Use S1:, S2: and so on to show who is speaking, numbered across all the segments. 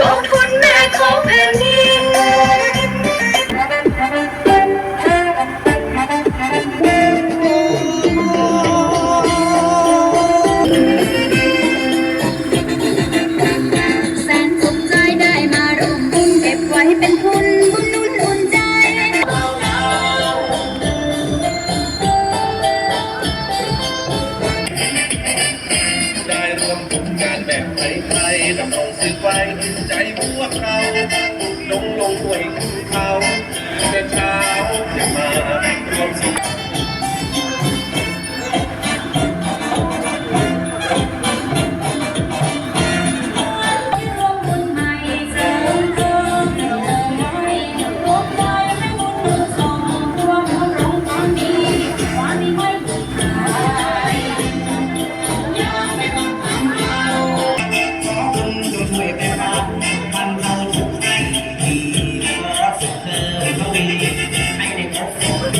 S1: ก็คุณแม่ของแผ่นดิน
S2: ยๆดำรงสืบไว้ใจพวกเราลงลงด้วยคือเขาแต่เช้าจะมารวมสุข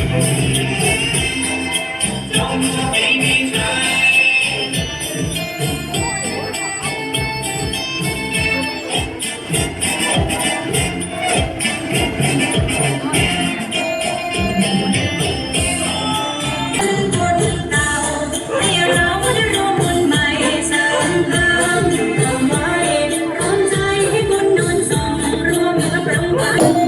S2: Thank you. really want.